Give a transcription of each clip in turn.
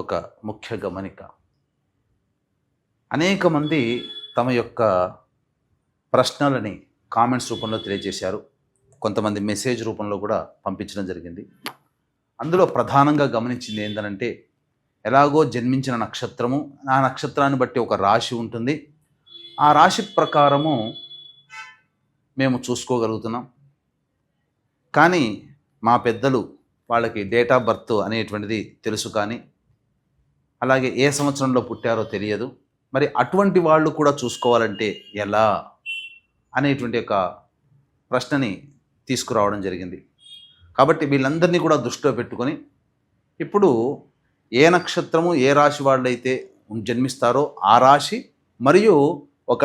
ఒక ముఖ్య గమనిక. అనేక మంది తమ యొక్క ప్రశ్నలని కామెంట్స్ రూపంలో తెలియజేశారు. కొంతమంది మెసేజ్ రూపంలో కూడా పంపించడం జరిగింది. అందులో ప్రధానంగా గమనించింది ఏంటంటే ఎలాగో జన్మించిన నక్షత్రము ఆ నక్షత్రాన్ని బట్టి ఒక రాశి ఉంటుంది. ఆ రాశి ప్రకారము మేము చూసుకోగలుగుతున్నాం. కానీ మా పెద్దలు వాళ్ళకి డేట్ ఆఫ్ బర్త్ అనేటువంటిది తెలుసు కానీ అలాగే ఏ సంవత్సరంలో పుట్టారో తెలియదు. మరి అటువంటి వాళ్ళు కూడా చూసుకోవాలంటే ఎలా? అనేటువంటి ఒక ప్రశ్నని తీసుకురావడం జరిగింది. కాబట్టి వీళ్ళందరినీ కూడా దృష్టిలో పెట్టుకొని ఇప్పుడు ఏ నక్షత్రము ఏ రాశి వాళ్ళైతే జన్మిస్తారో ఆ రాశి మరియు ఒక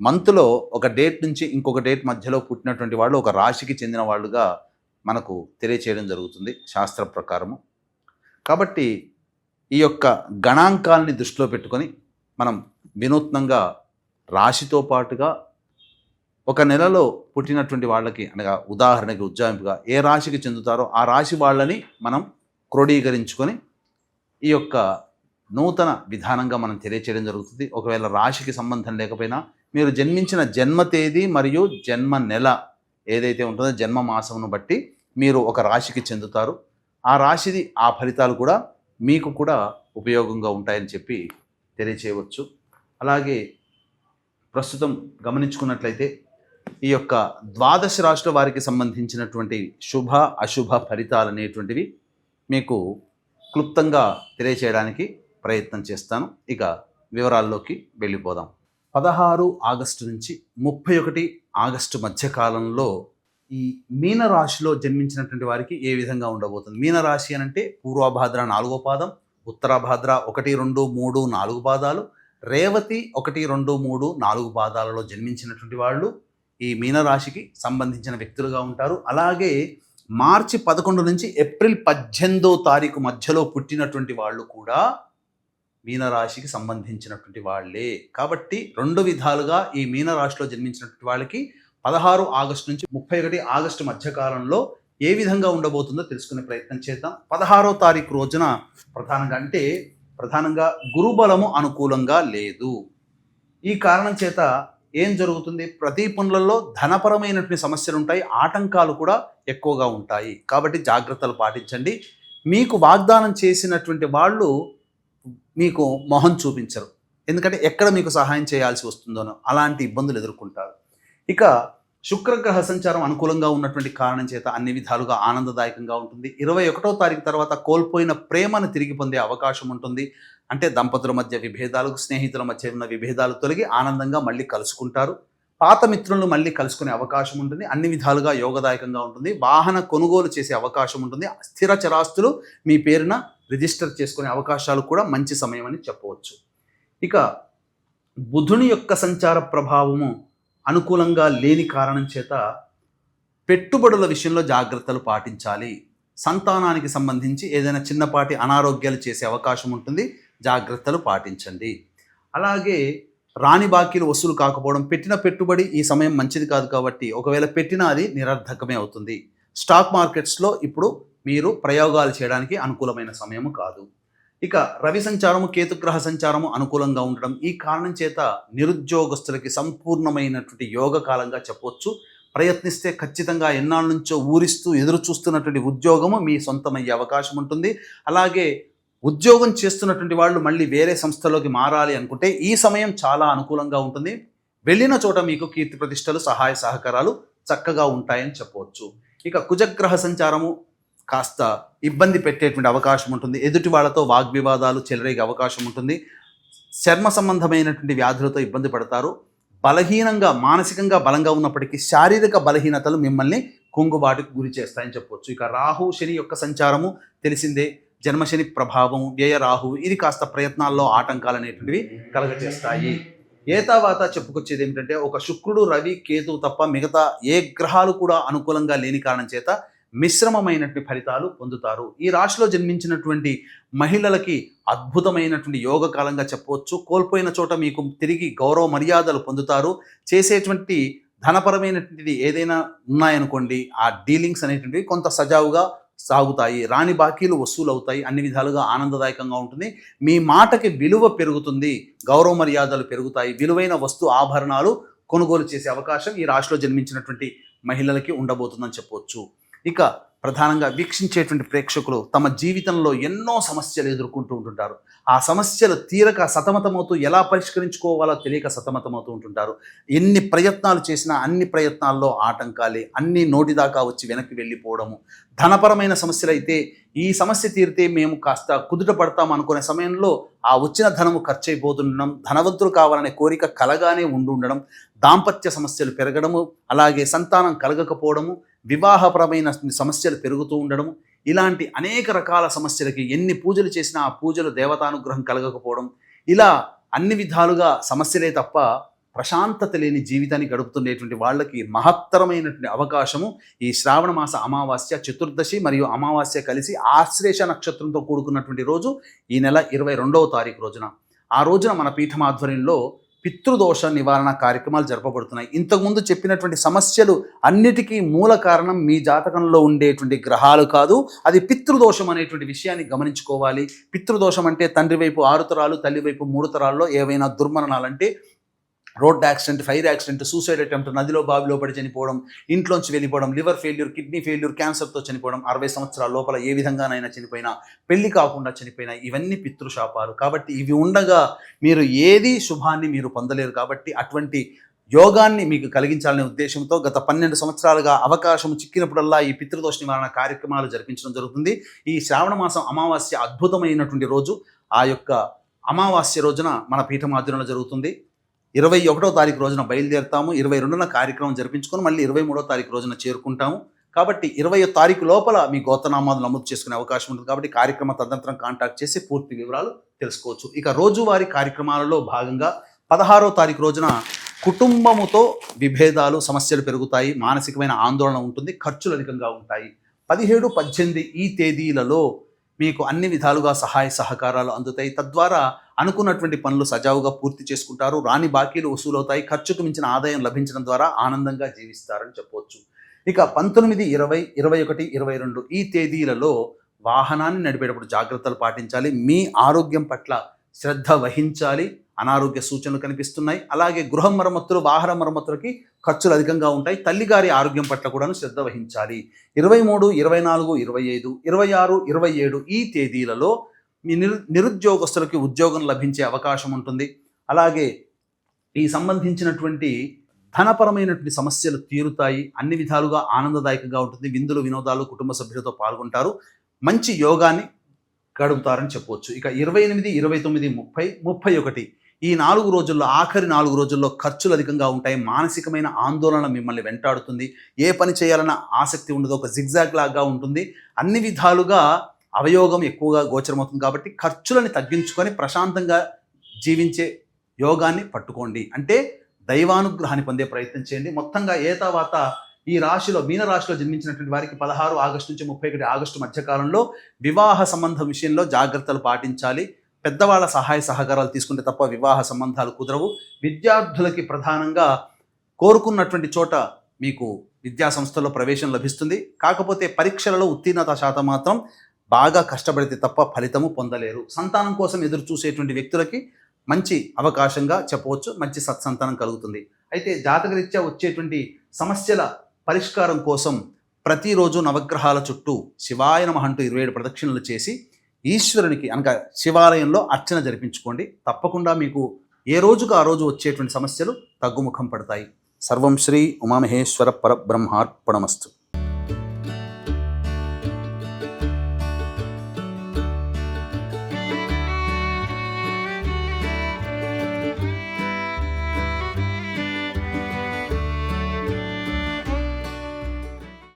మంత్లో ఒక డేట్ నుంచి ఇంకొక డేట్ మధ్యలో పుట్టినటువంటి వాళ్ళు ఒక రాశికి చెందిన వాళ్ళుగా మనకు తెలియచేయడం జరుగుతుంది శాస్త్ర ప్రకారము. కాబట్టి ఈ యొక్క గణాంకాల్ని దృష్టిలో పెట్టుకొని మనం వినూత్నంగా రాశితో పాటుగా ఒక నెలలో పుట్టినటువంటి వాళ్ళకి అనగా ఉదాహరణకి ఉజ్జాయింపుగా ఏ రాశికి చెందుతారో ఆ రాశి వాళ్ళని మనం క్రోడీకరించుకొని ఈ యొక్క నూతన విధానంగా మనం తెలియచేయడం జరుగుతుంది. ఒకవేళ రాశికి సంబంధం లేకపోయినా మీరు జన్మించిన జన్మ తేదీ మరియు జన్మ నెల ఏదైతే ఉంటుందో జన్మ మాసమును బట్టి మీరు ఒక రాశికి చెందుతారు. ఆ రాశిది ఆ ఫలితాలు కూడా మీకు కూడా ఉపయోగంగా ఉంటాయని చెప్పి తెలియచేయవచ్చు. అలాగే ప్రస్తుతం గమనించుకున్నట్లయితే ఈ యొక్క ద్వాదశ రాశుల వారికి సంబంధించినటువంటి శుభ అశుభ ఫలితాలు అనేటువంటివి మీకు క్లుప్తంగా తెలియచేయడానికి ప్రయత్నం చేస్తాను. ఇక వివరాల్లోకి వెళ్ళిపోదాం. పదహారు ఆగస్టు నుంచి ముప్పై ఒకటి ఆగస్టు మధ్యకాలంలో ఈ మీనరాశిలో జన్మించినటువంటి వారికి ఏ విధంగా ఉండబోతుంది? మీనరాశి అని అంటే పూర్వభాద్ర నాలుగో పాదం ఉత్తరాభాద్ర ఒకటి రెండు మూడు నాలుగు పాదాలు రేవతి ఒకటి రెండు మూడు నాలుగు పాదాలలో జన్మించినటువంటి వాళ్ళు ఈ మీనరాశికి సంబంధించిన వ్యక్తులుగా ఉంటారు. అలాగే మార్చి పదకొండు నుంచి ఏప్రిల్ పద్దెనిమిదో తారీఖు మధ్యలో పుట్టినటువంటి వాళ్ళు కూడా మీనరాశికి సంబంధించినటువంటి వాళ్ళే. కాబట్టి రెండు విధాలుగా ఈ మీనరాశిలో జన్మించినటువంటి వాళ్ళకి పదహారు ఆగస్టు నుంచి ముప్పై ఒకటి ఆగస్టు మధ్యకాలంలో ఏ విధంగా ఉండబోతుందో తెలుసుకునే ప్రయత్నం చేద్దాం. పదహారో తారీఖు రోజున ప్రధానంగా అంటే ప్రధానంగా గురుబలము అనుకూలంగా లేదు. ఈ కారణం చేత ఏం జరుగుతుంది? ప్రతి పనులలో ధనపరమైనటువంటి సమస్యలు ఉంటాయి ఆటంకాలు కూడా ఎక్కువగా ఉంటాయి. కాబట్టి జాగ్రత్తలు పాటించండి. మీకు వాగ్దానం చేసినటువంటి వాళ్ళు మీకు మొహం చూపించరు. ఎందుకంటే ఎక్కడ మీకు సహాయం చేయాల్సి వస్తుందోనో అలాంటి ఇబ్బందులు ఎదుర్కొంటారు. ఇక శుక్రగ్రహ సంచారం అనుకూలంగా ఉన్నటువంటి కారణం చేత అన్ని విధాలుగా ఆనందదాయకంగా ఉంటుంది. ఇరవై ఒకటో తారీఖు తర్వాత కోల్పోయిన ప్రేమను తిరిగి పొందే అవకాశం ఉంటుంది. అంటే దంపతుల మధ్య విభేదాలు స్నేహితుల మధ్య ఉన్న విభేదాలు తొలగి ఆనందంగా మళ్ళీ కలుసుకుంటారు. పాత మిత్రులను మళ్ళీ కలుసుకునే అవకాశం ఉంటుంది. అన్ని విధాలుగా యోగదాయకంగా ఉంటుంది. వాహన కొనుగోలు చేసే అవకాశం ఉంటుంది. స్థిర చరాస్తులు మీ పేరున రిజిస్టర్ చేసుకునే అవకాశాలు కూడా మంచి సమయం అని చెప్పవచ్చు. ఇక బుధుని యొక్క సంచార ప్రభావము అనుకూలంగా లేని కారణం చేత పెట్టుబడుల విషయంలో జాగ్రత్తలు పాటించాలి. సంతానానికి సంబంధించి ఏదైనా చిన్నపాటి అనారోగ్యాలు చేసే అవకాశం ఉంటుంది. జాగ్రత్తలు పాటించండి. అలాగే రాని బాకీలు వసూలు కాకపోవడం పెట్టిన పెట్టుబడి ఈ సమయం మంచిది కాదు కాబట్టి ఒకవేళ పెట్టినా అది నిరర్ధకమే అవుతుంది. స్టాక్ మార్కెట్స్లో ఇప్పుడు మీరు ప్రయోగాలు చేయడానికి అనుకూలమైన సమయము కాదు. ఇక రవి సంచారము కేతుగ్రహ సంచారము అనుకూలంగా ఉండడం ఈ కారణం చేత నిరుద్యోగస్తులకి సంపూర్ణమైనటువంటి యోగ కాలంగా చెప్పవచ్చు. ప్రయత్నిస్తే ఖచ్చితంగా ఎన్నాళ్ళ నుంచో ఊరిస్తూ ఎదురు చూస్తున్నటువంటి ఉద్యోగము మీ సొంతమయ్యే అవకాశం ఉంటుంది. అలాగే ఉద్యోగం చేస్తున్నటువంటి వాళ్ళు మళ్ళీ వేరే సంస్థలోకి మారాలి అనుకుంటే ఈ సమయం చాలా అనుకూలంగా ఉంటుంది. వెళ్ళిన చోట మీకు కీర్తి ప్రతిష్టలు సహాయ సహకారాలు చక్కగా ఉంటాయని చెప్పవచ్చు. ఇక కుజగ్రహ సంచారము కాస్త ఇబ్బంది పెట్టేటువంటి అవకాశం ఉంటుంది. ఎదుటి వాళ్ళతో వాగ్వివాదాలు చెలరేగే అవకాశం ఉంటుంది. చర్మ సంబంధమైనటువంటి వ్యాధులతో ఇబ్బంది పడతారు. బలహీనంగా మానసికంగా బలంగా ఉన్నప్పటికీ శారీరక బలహీనతలు మిమ్మల్ని కుంగుబాటుకు గురి చేస్తాయని చెప్పవచ్చు ఇక రాహు శని యొక్క సంచారము తెలిసిందే. జన్మశని ప్రభావం వ్యయ రాహు ఇది కాస్త ప్రయత్నాల్లో ఆటంకాలు అనేటువంటివి కలగజేస్తాయి. ఏతావాత చెప్పుకొచ్చేది ఏమిటంటే ఒక శుక్రుడు రవి కేతు తప్ప మిగతా ఏ గ్రహాలు కూడా అనుకూలంగా లేని కారణం చేత మిశ్రమమైనటువంటి ఫలితాలు పొందుతారు. ఈ రాశిలో జన్మించినటువంటి మహిళలకి అద్భుతమైనటువంటి యోగ కాలంగా చెప్పవచ్చు. కోల్పోయిన చోట మీకు తిరిగి గౌరవ మర్యాదలు పొందుతారు. చేసేటువంటి ధనపరమైనటువంటిది ఏదైనా ఉన్నాయనుకోండి ఆ డీలింగ్స్ అనేటువంటివి కొంత సజావుగా సాగుతాయి. రాని బాకీలు వసూలు అవుతాయి అన్ని విధాలుగా ఆనందదాయకంగా ఉంటుంది. మీ మాటకి విలువ పెరుగుతుంది. గౌరవ మర్యాదలు పెరుగుతాయి. విలువైన వస్తు ఆభరణాలు కొనుగోలు చేసే అవకాశం ఈ రాశిలో జన్మించినటువంటి మహిళలకి ఉండబోతుందని చెప్పవచ్చు ఇక ప్రధానంగా వీక్షించేటువంటి ప్రేక్షకులు తమ జీవితంలో ఎన్నో సమస్యలు ఎదుర్కొంటూ ఉంటుంటారు. ఆ సమస్యలు తీరక సతమతమవుతూ ఎలా పరిష్కరించుకోవాలో తెలియక సతమతమవుతూ ఉంటుంటారు. ఎన్ని ప్రయత్నాలు చేసినా అన్ని ప్రయత్నాల్లో ఆటంకాలే అన్ని నోటిదాకా వచ్చి వెనక్కి వెళ్ళిపోవడము. ధనపరమైన సమస్యలు అయితే ఈ సమస్య తీరితే మేము కాస్త కుదుట పడతాం అనుకునే సమయంలో ఆ వచ్చిన ధనము ఖర్చు అయిపోతుండడం ధనవంతులు కావాలనే కోరిక కలగానే ఉండి ఉండడం దాంపత్య సమస్యలు పెరగడము అలాగే సంతానం కలగకపోవడము వివాహపరమైన సమస్యలు పెరుగుతూ ఉండడము ఇలాంటి అనేక రకాల సమస్యలకి ఎన్ని పూజలు చేసినా ఆ పూజలు దేవతానుగ్రహం కలగకపోవడం ఇలా అన్ని విధాలుగా సమస్యలే తప్ప ప్రశాంతత లేని జీవితాన్ని గడుపుతుండేటువంటి వాళ్ళకి మహత్తరమైనటువంటి అవకాశము ఈ శ్రావణ మాస అమావాస్య చతుర్దశి మరియు అమావాస్య కలిసి ఆశ్లేష నక్షత్రంతో కూడుకున్నటువంటి రోజు ఈ నెల ఇరవై రెండవ తారీఖు రోజున. ఆ రోజున మన పీఠం ఆధ్వర్యంలో పితృదోష నివారణ కార్యక్రమాలు జరపబడుతున్నాయి. ఇంతకుముందు చెప్పినటువంటి సమస్యలు అన్నిటికీ మూల కారణం మీ జాతకంలో ఉండేటువంటి గ్రహాలు కాదు. అది పితృదోషం అనేటువంటి విషయాన్ని గమనించుకోవాలి. పితృదోషం అంటే తండ్రి వైపు ఆరు తరాలు తల్లి వైపు మూడు తరాల్లో ఏవైనా దుర్మరణాలంటే road accident fire accident suicide attempt నదిలో బావిలో పడి చనిపోవడం ఇంట్లోంచి వెళ్ళిపోవడం లివర్ ఫెయిల్యూర్ కిడ్నీ ఫెయిల్యూర్ క్యాన్సర్తో చనిపోవడం అరవై సంవత్సరాల లోపల ఏ విధంగానైనా చనిపోయినా పెళ్ళి కాకుండా చనిపోయినా ఇవన్నీ పితృశాపాలు. కాబట్టి ఇవి ఉండగా మీరు ఏది శుభాన్ని మీరు పొందలేరు. కాబట్టి అటువంటి యోగాన్ని మీకు కలిగించాలనే ఉద్దేశంతో గత పన్నెండు సంవత్సరాలుగా అవకాశం చిక్కినప్పుడల్లా ఈ పితృదోష నివారణ కార్యక్రమాలు జరిపించడం జరుగుతుంది. ఈ శ్రావణ మాసం అమావాస్య అద్భుతమైనటువంటి రోజు. ఆ యొక్క అమావాస్య రోజున మన పీఠం ఆధ్వర్యంలో జరుగుతుంది. ఇరవై ఒకటో తారీఖు రోజున బయలుదేరుతాము ఇరవై రెండున కార్యక్రమం జరిపించుకొని మళ్ళీ ఇరవై మూడో తారీఖు రోజున చేరుకుంటాము. కాబట్టి ఇరవై తారీఖు లోపల మీ గోతనామాలు నమోదు చేసుకునే అవకాశం ఉంటుంది కాబట్టి కార్యక్రమ తదనంతరం కాంటాక్ట్ చేసి పూర్తి వివరాలు తెలుసుకోవచ్చు. ఇక రోజువారీ కార్యక్రమాలలో భాగంగా పదహారో తారీఖు రోజున కుటుంబముతో విభేదాలు సమస్యలు పెరుగుతాయి మానసికమైన ఆందోళన ఉంటుంది ఖర్చులు అధికంగా ఉంటాయి. పదిహేడు పద్దెనిమిది ఈ తేదీలలో మీకు అన్ని విధాలుగా సహాయ సహకారాలు అందుతాయి. తద్వారా అనుకున్నటువంటి పనులు సజావుగా పూర్తి చేసుకుంటారు. రాని బాకీలు వసూలవుతాయి. ఖర్చుకు మించిన ఆదాయం లభించడం ద్వారా ఆనందంగా జీవిస్తారని చెప్పవచ్చు ఇక పంతొమ్మిది ఇరవై ఇరవై ఒకటి ఇరవై రెండు ఈ తేదీలలో వాహనాన్ని నడిపేటప్పుడు జాగ్రత్తలు పాటించాలి. మీ ఆరోగ్యం పట్ల శ్రద్ధ వహించాలి. అనారోగ్య సూచనలు కనిపిస్తున్నాయి. అలాగే గృహ మరమ్మతులు వాహన మరమ్మతులకి ఖర్చులు అధికంగా ఉంటాయి. తల్లిగారి ఆరోగ్యం పట్ల కూడాను శ్రద్ధ వహించాలి. ఇరవై మూడు ఇరవై నాలుగు ఇరవై ఐదు ఇరవై ఆరు ఇరవై ఏడు ఈ తేదీలలో మీ నిరు నిరుద్యోగస్తులకి ఉద్యోగం లభించే అవకాశం ఉంటుంది. అలాగే ఈ సంబంధించినటువంటి ధనపరమైనటువంటి సమస్యలు తీరుతాయి. అన్ని విధాలుగా ఆనందదాయకంగా ఉంటుంది. విందులు వినోదాలు కుటుంబ సభ్యులతో పాల్గొంటారు. మంచి యోగాన్ని గడుపుతారని చెప్పవచ్చు ఇక ఇరవై ఎనిమిది ఇరవై తొమ్మిది ముప్పై ముప్పై ఒకటి ఈ నాలుగు రోజుల్లో ఆఖరి నాలుగు రోజుల్లో ఖర్చులు అధికంగా ఉంటాయి. మానసికమైన ఆందోళన మిమ్మల్ని వెంటాడుతుంది. ఏ పని చేయాలన్న ఆసక్తి ఉండదు. ఒక జిగ్జాగ్ లాగా ఉంటుంది. అన్ని విధాలుగా అవయోగం ఎక్కువగా గోచరమవుతుంది కాబట్టి ఖర్చులని తగ్గించుకొని ప్రశాంతంగా జీవించే యోగాన్ని పట్టుకోండి. అంటే దైవానుగ్రహాన్ని పొందే ప్రయత్నం చేయండి. మొత్తంగా ఏ తర్వాత ఈ రాశిలో మీనరాశిలో జన్మించినటువంటి వారికి పదహారు ఆగస్టు నుంచి ముప్పై ఒకటి ఆగస్టు మధ్యకాలంలో వివాహ సంబంధం విషయంలో జాగ్రత్తలు పాటించాలి. పెద్దవాళ్ళ సహాయ సహకారాలు తీసుకుంటే తప్ప వివాహ సంబంధాలు కుదరవు. విద్యార్థులకి ప్రధానంగా కోరుకున్నటువంటి చోట మీకు విద్యా సంస్థల్లో ప్రవేశం లభిస్తుంది. కాకపోతే పరీక్షలలో ఉత్తీర్ణత శాతం మాత్రం బాగా కష్టపడితే తప్ప ఫలితము పొందలేరు. సంతానం కోసం ఎదురు చూసేటువంటి వ్యక్తులకి మంచి అవకాశంగా చెప్పవచ్చు మంచి సత్సంతానం కలుగుతుంది. అయితే జాతకరీత్యా వచ్చేటువంటి సమస్యల పరిష్కారం కోసం ప్రతిరోజు నవగ్రహాల చుట్టూ శివాయ నమ అంటూ ఇరవై ఏడు ప్రదక్షిణలు చేసి ఈశ్వరునికి అనగా శివాలయంలో అర్చన జరిపించుకోండి. తప్పకుండా మీకు ఏ రోజుకు ఆ రోజు వచ్చేటువంటి సమస్యలు తగ్గుముఖం పడతాయి. సర్వం శ్రీ ఉమామహేశ్వర పరబ్రహ్మార్పణమస్తు.